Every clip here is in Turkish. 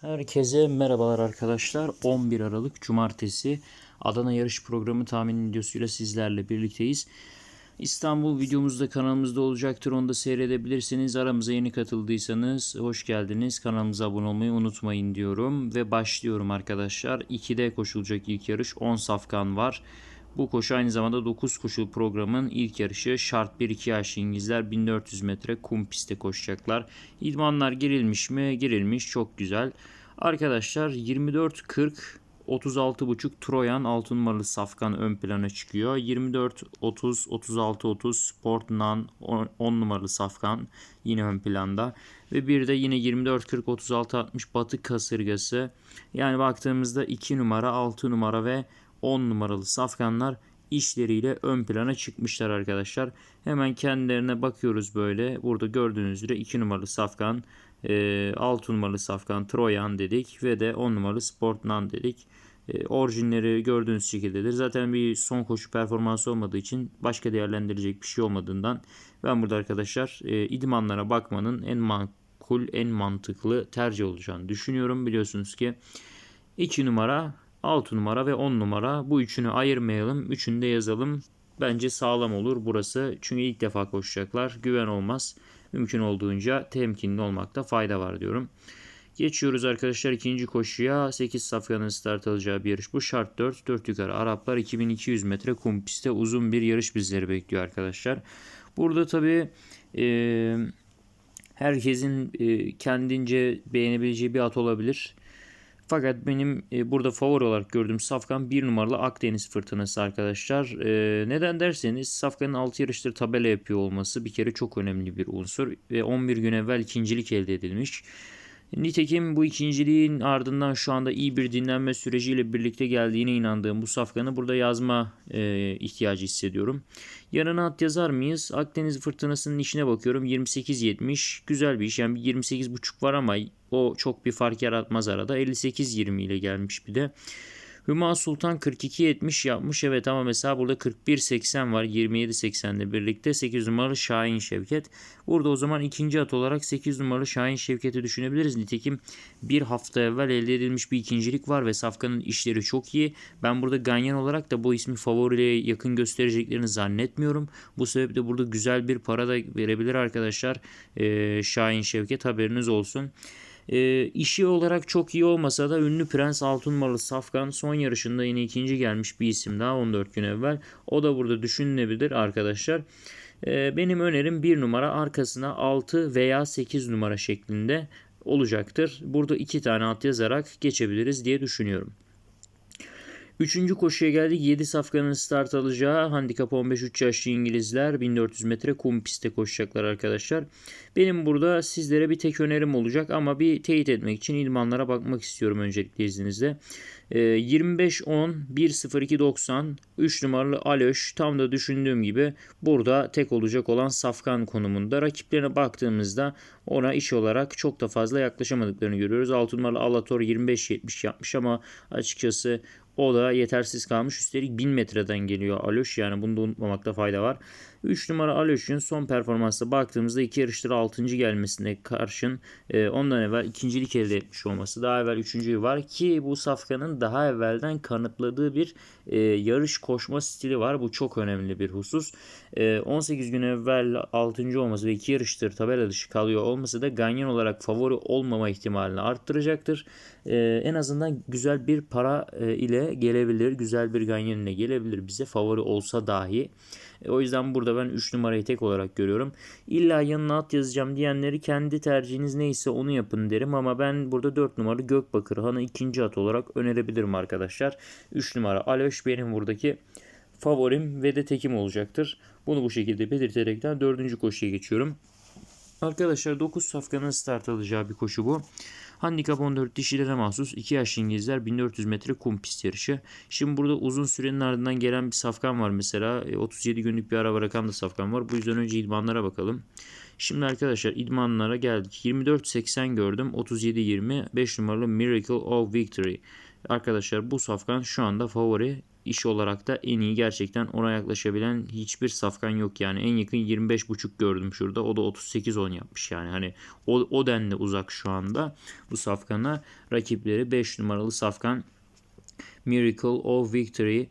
Herkese merhabalar arkadaşlar. 11 Aralık Cumartesi Adana yarış programı tahmin videosuyla sizlerle birlikteyiz. İstanbul videomuz da kanalımızda olacaktır. Onu da seyredebilirsiniz. Aramıza yeni katıldıysanız hoş geldiniz. Kanalımıza abone olmayı unutmayın diyorum. Ve başlıyorum arkadaşlar. 2'de koşulacak ilk yarış 10 safkan var. Bu koşu aynı zamanda 9 koşul programın ilk yarışı şart 1-2 yaş İngilizler 1400 metre kum pistte koşacaklar. İdmanlar girilmiş mi? Girilmiş. Çok güzel. Arkadaşlar 24-40 36.5 Troyan 6 numaralı Safkan ön plana çıkıyor. 24 30 36 30 Sport Nan 10 numaralı Safkan yine ön planda ve bir de yine 24 40 36 60 Batı kasırgası. Yani baktığımızda 2 numara, 6 numara ve 10 numaralı safkanlar işleriyle ön plana çıkmışlar arkadaşlar. Hemen kendilerine bakıyoruz böyle. Burada gördüğünüz üzere 2 numaralı safkan, 6 numaralı safkan Troyan dedik ve de 10 numaralı Sportnan dedik. E, orijinleri gördüğünüz şekildedir. Zaten bir son koşu performansı olmadığı için başka değerlendirilecek bir şey olmadığından ben burada arkadaşlar e, idmanlara bakmanın en makul, en mantıklı tercih olacağını düşünüyorum. Biliyorsunuz ki 2 numara 6 numara ve 10 numara. Bu üçünü ayırmayalım. Üçünü de yazalım. Bence sağlam olur burası. Çünkü ilk defa koşacaklar. Güven olmaz. Mümkün olduğunca temkinli olmakta fayda var diyorum. Geçiyoruz arkadaşlar ikinci koşuya. 8 safkanın start alacağı bir yarış. Bu şart 4. 4 yukarı Araplar 2200 metre kum pistte uzun bir yarış bizleri bekliyor arkadaşlar. Burada tabii e, herkesin e, kendince beğenebileceği bir at olabilir. Fakat benim e, burada favori olarak gördüğüm Safkan 1 numaralı Akdeniz Fırtınası arkadaşlar. E, neden derseniz Safkan'ın 6 yarıştır tabela yapıyor olması bir kere çok önemli bir unsur. Ve 11 gün evvel ikincilik elde edilmiş. Nitekim bu ikinciliğin ardından şu anda iyi bir dinlenme süreciyle birlikte geldiğine inandığım bu safkanı burada yazma e, ihtiyacı hissediyorum. Yanına at yazar mıyız? Akdeniz fırtınasının işine bakıyorum. 28-70 güzel bir iş. Yani 28.5 var ama o çok bir fark yaratmaz arada. 58-20 ile gelmiş bir de. Hüma Sultan 42-70 yapmış. Evet ama mesela burada 41-80 var. 27-80 ile birlikte 8 numaralı Şahin Şevket. Burada o zaman ikinci at olarak 8 numaralı Şahin Şevket'i düşünebiliriz. Nitekim bir hafta evvel elde edilmiş bir ikincilik var ve Safkan'ın işleri çok iyi. Ben burada Ganyan olarak da bu ismi favoriye yakın göstereceklerini zannetmiyorum. Bu sebeple burada güzel bir para da verebilir arkadaşlar. Ee, Şahin Şevket haberiniz olsun. E, işi olarak çok iyi olmasa da ünlü Prens Altınmalı Safkan son yarışında yine ikinci gelmiş bir isim daha 14 gün evvel. O da burada düşünülebilir arkadaşlar. E, benim önerim 1 numara arkasına 6 veya 8 numara şeklinde olacaktır. Burada iki tane at yazarak geçebiliriz diye düşünüyorum. Üçüncü koşuya geldik. 7 safkanın start alacağı handikap 15 3 yaşlı İngilizler 1400 metre kum pistte koşacaklar arkadaşlar. Benim burada sizlere bir tek önerim olacak ama bir teyit etmek için ilmanlara bakmak istiyorum öncelikle izninizle. 25-10, 1-0-2-90, 3 numaralı Alöş tam da düşündüğüm gibi burada tek olacak olan Safkan konumunda. Rakiplerine baktığımızda ona iş olarak çok da fazla yaklaşamadıklarını görüyoruz. 6 numaralı Alator 25-70 yapmış ama açıkçası o da yetersiz kalmış. Üstelik 1000 metreden geliyor Aloş. Yani bunu da unutmamakta fayda var. 3 numara Aloş'un son performansa baktığımızda 2 yarıştır 6. gelmesine karşın e, ondan evvel ikincilik elde etmiş olması. Daha evvel 3. var ki bu safkanın daha evvelden kanıtladığı bir e, yarış koşma stili var. Bu çok önemli bir husus. E, 18 gün evvel 6. olması ve 2 yarıştır tabela dışı kalıyor olması da Ganyan olarak favori olmama ihtimalini arttıracaktır. E, en azından güzel bir para e, ile gelebilir. Güzel bir Ganyan ile gelebilir bize favori olsa dahi. E, o yüzden burada ben 3 numarayı tek olarak görüyorum. İlla yanına at yazacağım diyenleri kendi tercihiniz neyse onu yapın derim ama ben burada 4 numaralı Gökbakır Han'ı ikinci at olarak önerebilirim arkadaşlar. 3 numara Aloş benim buradaki favorim ve de tekim olacaktır. Bunu bu şekilde belirterekten dördüncü koşuya geçiyorum. Arkadaşlar 9 safkanın start alacağı bir koşu bu. Handikap 14 dişilere mahsus 2 yaş İngilizler 1400 metre kum pist yarışı. Şimdi burada uzun sürenin ardından gelen bir safkan var mesela. 37 e, günlük bir ara bırakan da safkan var. Bu yüzden önce idmanlara bakalım. Şimdi arkadaşlar idmanlara geldik. 24.80 gördüm. 37.20 5 numaralı Miracle of Victory. Arkadaşlar bu safkan şu anda favori iş olarak da en iyi gerçekten ona yaklaşabilen hiçbir safkan yok yani. En yakın 25.5 gördüm şurada. O da 38-10 yapmış yani. Hani o, o denli uzak şu anda bu safkana. Rakipleri 5 numaralı safkan Miracle of Victory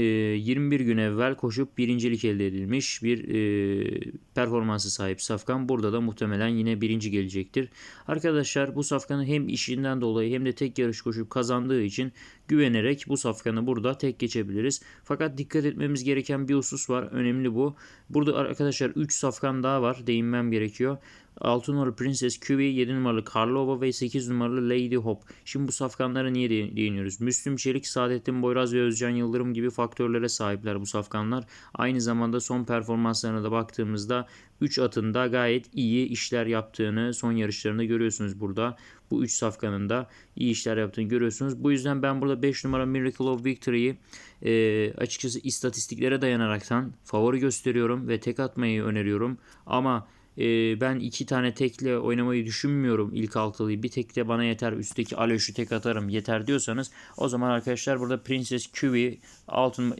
21 gün evvel koşup birincilik elde edilmiş bir e, performansı sahip Safkan. Burada da muhtemelen yine birinci gelecektir. Arkadaşlar bu Safkan'ı hem işinden dolayı hem de tek yarış koşup kazandığı için güvenerek bu Safkan'ı burada tek geçebiliriz. Fakat dikkat etmemiz gereken bir husus var. Önemli bu. Burada arkadaşlar 3 Safkan daha var. Değinmem gerekiyor. 6 numaralı Princess Cuby, 7 numaralı Karlova ve 8 numaralı Lady Hop. Şimdi bu safkanlara niye değiniyoruz? Müslüm Çelik, Saadettin Boyraz ve Özcan Yıldırım gibi faktörlere sahipler bu safkanlar. Aynı zamanda son performanslarına da baktığımızda 3 atında gayet iyi işler yaptığını son yarışlarında görüyorsunuz burada. Bu 3 safkanın da iyi işler yaptığını görüyorsunuz. Bu yüzden ben burada 5 numara Miracle of Victory'yi e, açıkçası istatistiklere dayanaraktan favori gösteriyorum ve tek atmayı öneriyorum. Ama e, ben iki tane tekle oynamayı düşünmüyorum ilk altılıyı. Bir tekle bana yeter. Üstteki Aloş'u tek atarım yeter diyorsanız o zaman arkadaşlar burada Princess QB, altın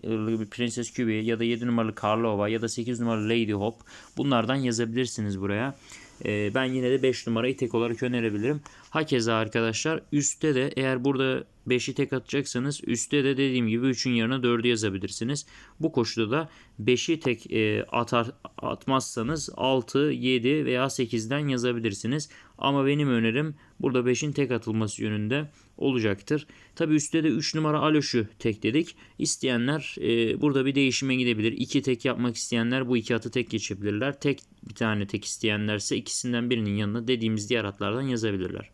Princess QB ya da 7 numaralı Karlova ya da 8 numaralı Lady Hop bunlardan yazabilirsiniz buraya. E, ben yine de 5 numarayı tek olarak önerebilirim. Hakeza arkadaşlar üstte de eğer burada 5'i tek atacaksanız üstte de dediğim gibi 3'ün yerine 4'ü yazabilirsiniz. Bu koşuda da 5'i tek e, atar atmazsanız 6, 7 veya 8'den yazabilirsiniz. Ama benim önerim burada 5'in tek atılması yönünde olacaktır. Tabi üstte de 3 numara Aloş'u tek dedik. İsteyenler e, burada bir değişime gidebilir. 2 tek yapmak isteyenler bu iki atı tek geçebilirler. Tek bir tane tek isteyenlerse ikisinden birinin yanına dediğimiz diğer atlardan yazabilirler.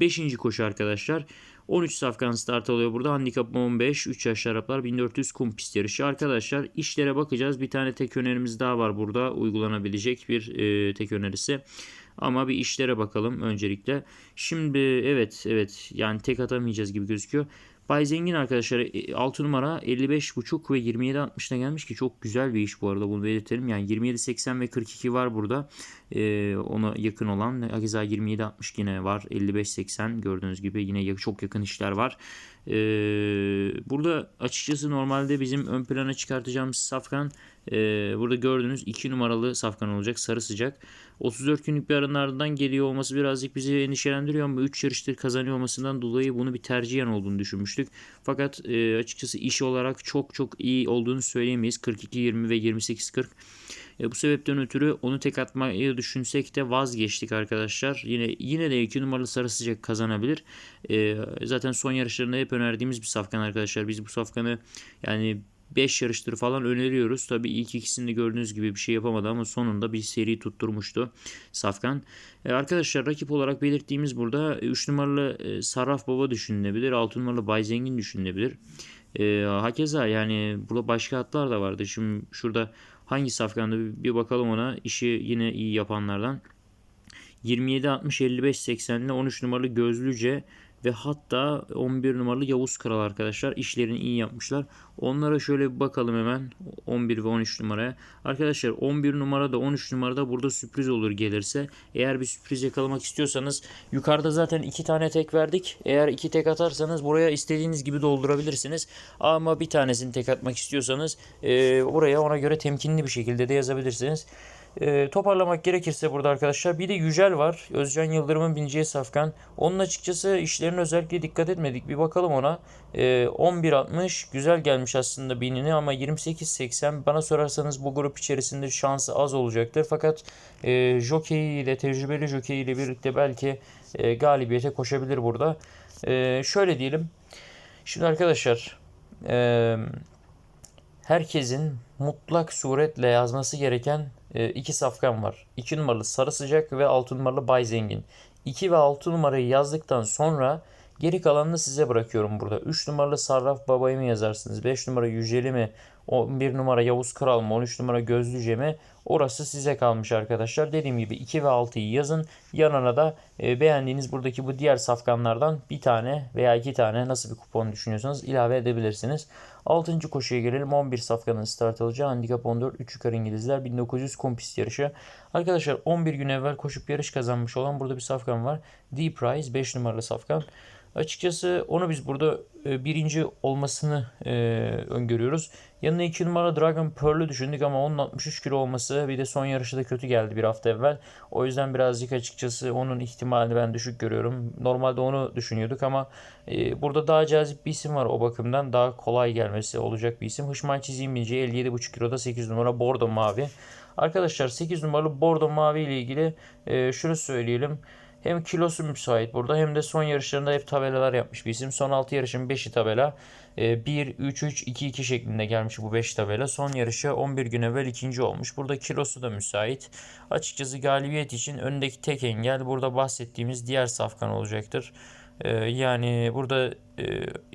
Beşinci koşu arkadaşlar. 13 safkan start alıyor burada. Handikap 15. 3 yaş Araplar 1400 kum pist yarışı. Arkadaşlar işlere bakacağız. Bir tane tek önerimiz daha var burada. Uygulanabilecek bir e, tek önerisi. Ama bir işlere bakalım öncelikle. Şimdi evet evet yani tek atamayacağız gibi gözüküyor. Bay Zengin arkadaşlar 6 e, numara 55.5 ve 27.60'da gelmiş ki çok güzel bir iş bu arada bunu belirtelim. Yani 27.80 ve 42 var burada. Ee, ona yakın olan. Hakeza 27.60 yine var. 55.80 gördüğünüz gibi yine çok yakın işler var. Ee, burada açıkçası normalde bizim ön plana çıkartacağımız safkan e, burada gördüğünüz 2 numaralı safkan olacak. Sarı sıcak. 34 günlük bir aranın ardından geliyor olması birazcık bizi endişelendiriyor ama 3 yarıştır kazanıyor olmasından dolayı bunu bir tercihen olduğunu düşünmüştük. Fakat e, açıkçası iş olarak çok çok iyi olduğunu söyleyemeyiz. 42-20 ve 28-40. E, bu sebepten ötürü onu tek atmayı düşünsek de vazgeçtik arkadaşlar. Yine yine de 2 numaralı sarı sıcak kazanabilir. E, zaten son yarışlarında hep önerdiğimiz bir safkan arkadaşlar. Biz bu safkanı yani 5 yarıştır falan öneriyoruz. Tabii ilk ikisinde gördüğünüz gibi bir şey yapamadı ama sonunda bir seri tutturmuştu Safkan. Ee, arkadaşlar rakip olarak belirttiğimiz burada 3 numaralı e, Sarraf Baba düşünülebilir. 6 numaralı Bay Zengin düşünülebilir. E, hakeza yani burada başka atlar da vardı. Şimdi şurada hangi safkanda bir, bakalım ona. İşi yine iyi yapanlardan. 27 60 55 80 ile 13 numaralı Gözlüce ve hatta 11 numaralı Yavuz Kral arkadaşlar işlerini iyi yapmışlar. Onlara şöyle bir bakalım hemen 11 ve 13 numaraya. Arkadaşlar 11 numarada 13 numarada burada sürpriz olur gelirse. Eğer bir sürpriz yakalamak istiyorsanız yukarıda zaten 2 tane tek verdik. Eğer 2 tek atarsanız buraya istediğiniz gibi doldurabilirsiniz. Ama bir tanesini tek atmak istiyorsanız e, oraya ona göre temkinli bir şekilde de yazabilirsiniz. E, toparlamak gerekirse burada arkadaşlar bir de Yücel var. Özcan Yıldırım'ın bineceği safkan. Onun açıkçası işlerine özellikle dikkat etmedik. Bir bakalım ona. E, 11.60 güzel gelmiş aslında binini ama 28.80 bana sorarsanız bu grup içerisinde şansı az olacaktır. Fakat e, jockey ile tecrübeli jockey ile birlikte belki e, galibiyete koşabilir burada. E, şöyle diyelim. Şimdi arkadaşlar e, herkesin mutlak suretle yazması gereken e, iki safkan var. 2 numaralı Sarı Sıcak ve 6 numaralı Bay Zengin. 2 ve 6 numarayı yazdıktan sonra geri kalanını size bırakıyorum burada. 3 numaralı Sarraf Baba'yı mı yazarsınız? 5 numara Yüceli mi? 11 numara Yavuz Kral mı? 13 numara Gözlüce mi? Orası size kalmış arkadaşlar. Dediğim gibi 2 ve 6'yı yazın. Yanına da e, beğendiğiniz buradaki bu diğer safkanlardan bir tane veya iki tane nasıl bir kupon düşünüyorsanız ilave edebilirsiniz. 6. koşuya gelelim. 11 safkanın start alacağı handikap 14 3 yukarı İngilizler 1900 kompist yarışı. Arkadaşlar 11 gün evvel koşup yarış kazanmış olan burada bir safkan var. D Prize 5 numaralı safkan. Açıkçası onu biz burada e, birinci olmasını e, öngörüyoruz. Yanına 2 numara Dragon Pearl'ü düşündük ama onun 63 kilo olması bir de son yarışı da kötü geldi bir hafta evvel. O yüzden birazcık açıkçası onun ihtimalini ben düşük görüyorum. Normalde onu düşünüyorduk ama e, burada daha cazip bir isim var o bakımdan. Daha kolay gelmesi olacak bir isim. Hışman çizeyim 57,5 kiloda 8 numara Bordo Mavi. Arkadaşlar 8 numaralı Bordo Mavi ile ilgili şunu söyleyelim. Hem kilosu müsait burada hem de son yarışlarında hep tabelalar yapmış bir isim. Son 6 yarışın 5'i tabela. 1, 3, 3, 2, 2 şeklinde gelmiş bu 5 tabela. Son yarışı 11 gün evvel ikinci olmuş. Burada kilosu da müsait. Açıkçası galibiyet için öndeki tek engel burada bahsettiğimiz diğer safkan olacaktır. Ee, yani burada e,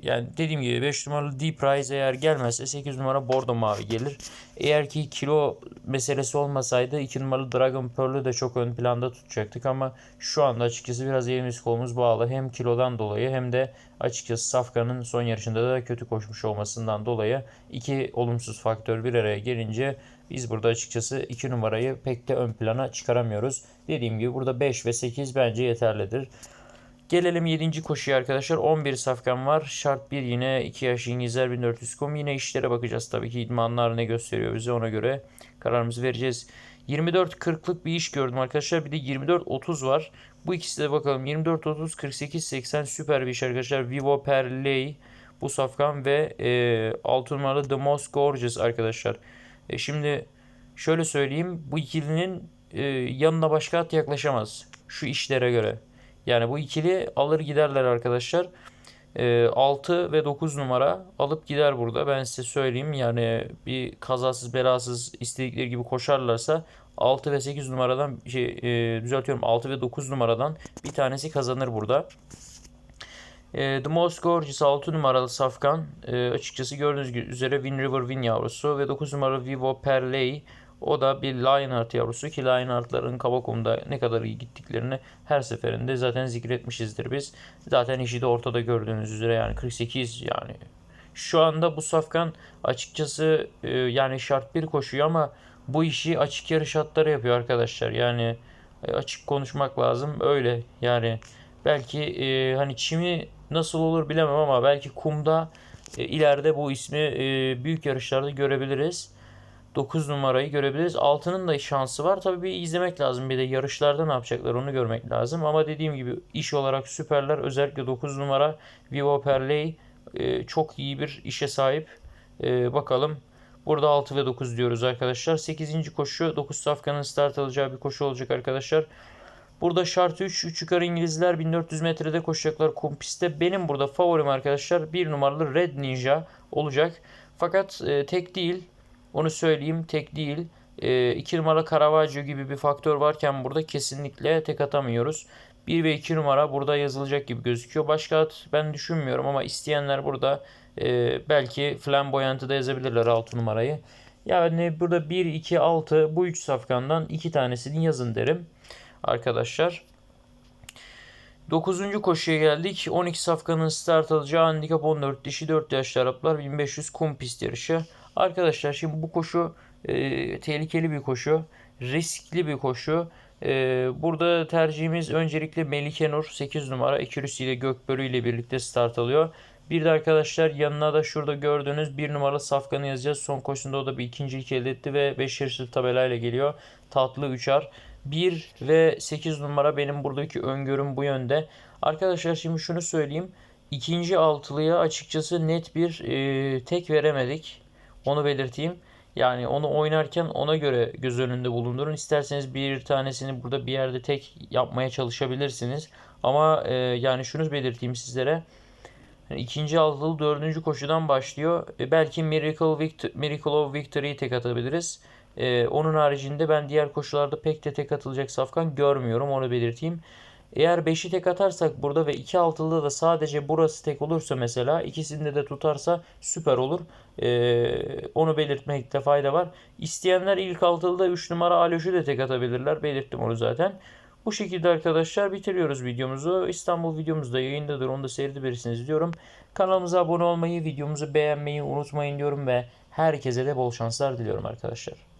yani dediğim gibi 5 numaralı Deep Prize eğer gelmezse 8 numara Bordo Mavi gelir. Eğer ki kilo meselesi olmasaydı 2 numaralı Dragon Pearl'ü de çok ön planda tutacaktık ama şu anda açıkçası biraz elimiz kolumuz bağlı. Hem kilodan dolayı hem de açıkçası Safkan'ın son yarışında da kötü koşmuş olmasından dolayı iki olumsuz faktör bir araya gelince biz burada açıkçası 2 numarayı pek de ön plana çıkaramıyoruz. Dediğim gibi burada 5 ve 8 bence yeterlidir. Gelelim 7. koşuya arkadaşlar. 11 safkan var. Şart 1 yine 2 yaş İngilizler 1400 kum. Yine işlere bakacağız tabii ki idmanlar ne gösteriyor bize ona göre kararımızı vereceğiz. 24-40'lık bir iş gördüm arkadaşlar. Bir de 24-30 var. Bu ikisi de bakalım. 24-30 48-80 süper bir iş arkadaşlar. Vivo Perley bu safkan ve e, 6 numaralı The Most Gorgeous arkadaşlar. E, şimdi şöyle söyleyeyim. Bu ikilinin e, yanına başka at yaklaşamaz. Şu işlere göre. Yani bu ikili alır giderler arkadaşlar. E, 6 ve 9 numara alıp gider burada. Ben size söyleyeyim. Yani bir kazasız belasız istedikleri gibi koşarlarsa 6 ve 8 numaradan şey e, düzeltiyorum 6 ve 9 numaradan bir tanesi kazanır burada. E, The Most Gorgeous 6 numaralı safkan e, açıkçası gördüğünüz üzere Win River Win yavrusu ve 9 numaralı Vivo Perley o da bir Lionheart yavrusu ki Lionheart'ların Kabakum'da ne kadar iyi gittiklerini her seferinde zaten zikretmişizdir biz. Zaten işi de ortada gördüğünüz üzere yani 48 yani. Şu anda bu safkan açıkçası e, yani şart bir koşuyor ama bu işi açık yarış atları yapıyor arkadaşlar. Yani e, açık konuşmak lazım öyle yani belki e, hani çimi nasıl olur bilemem ama belki kumda e, ileride bu ismi e, büyük yarışlarda görebiliriz. 9 numarayı görebiliriz. Altının da şansı var. Tabii bir izlemek lazım. Bir de yarışlarda ne yapacaklar onu görmek lazım. Ama dediğim gibi iş olarak süperler. Özellikle 9 numara Vivo Perley e, çok iyi bir işe sahip. E, bakalım. Burada 6 ve 9 diyoruz arkadaşlar. 8. koşu 9 safkanın start alacağı bir koşu olacak arkadaşlar. Burada şart 3. 3 yukarı İngilizler 1400 metrede koşacaklar kum pistte. Benim burada favorim arkadaşlar 1 numaralı Red Ninja olacak. Fakat e, tek değil onu söyleyeyim tek değil. 2 e, numara Caravaggio gibi bir faktör varken burada kesinlikle tek atamıyoruz. 1 ve 2 numara burada yazılacak gibi gözüküyor. Başka at ben düşünmüyorum ama isteyenler burada e, belki flamboyantı da yazabilirler 6 numarayı. Yani burada 1, 2, 6 bu 3 safkandan 2 tanesini yazın derim arkadaşlar. 9. koşuya geldik. 12 safkanın start alacağı handikap 14 dişi 4 yaşlı Araplar 1500 kum pist yarışı. Arkadaşlar şimdi bu koşu e, tehlikeli bir koşu. Riskli bir koşu. E, burada tercihimiz öncelikle Melike Nur 8 numara Ekürüsü ile Gökbörü ile birlikte start alıyor. Bir de arkadaşlar yanına da şurada gördüğünüz bir numara Safkan'ı yazacağız. Son koşusunda o da bir ikincilik elde etti ve 5 yarışlı tabelayla geliyor. Tatlı 3'ar. 1 ve 8 numara benim buradaki öngörüm bu yönde. Arkadaşlar şimdi şunu söyleyeyim. İkinci altılıya açıkçası net bir e, tek veremedik. Onu belirteyim. Yani onu oynarken ona göre göz önünde bulundurun. İsterseniz bir tanesini burada bir yerde tek yapmaya çalışabilirsiniz. Ama e, yani şunu belirteyim sizlere. Yani ikinci altılı dördüncü koşudan başlıyor. E, belki Miracle, Victor, Miracle of Victory'yi tek atabiliriz. E, onun haricinde ben diğer koşularda pek de tek atılacak safkan görmüyorum. Onu belirteyim. Eğer 5'i tek atarsak burada ve 2 altılı da sadece burası tek olursa mesela ikisinde de tutarsa süper olur. Ee, onu belirtmekte fayda var. İsteyenler ilk altılıda 3 numara Aloş'u da tek atabilirler. Belirttim onu zaten. Bu şekilde arkadaşlar bitiriyoruz videomuzu. İstanbul videomuz da yayındadır. Onu da seyredebilirsiniz diyorum. Kanalımıza abone olmayı, videomuzu beğenmeyi unutmayın diyorum ve herkese de bol şanslar diliyorum arkadaşlar.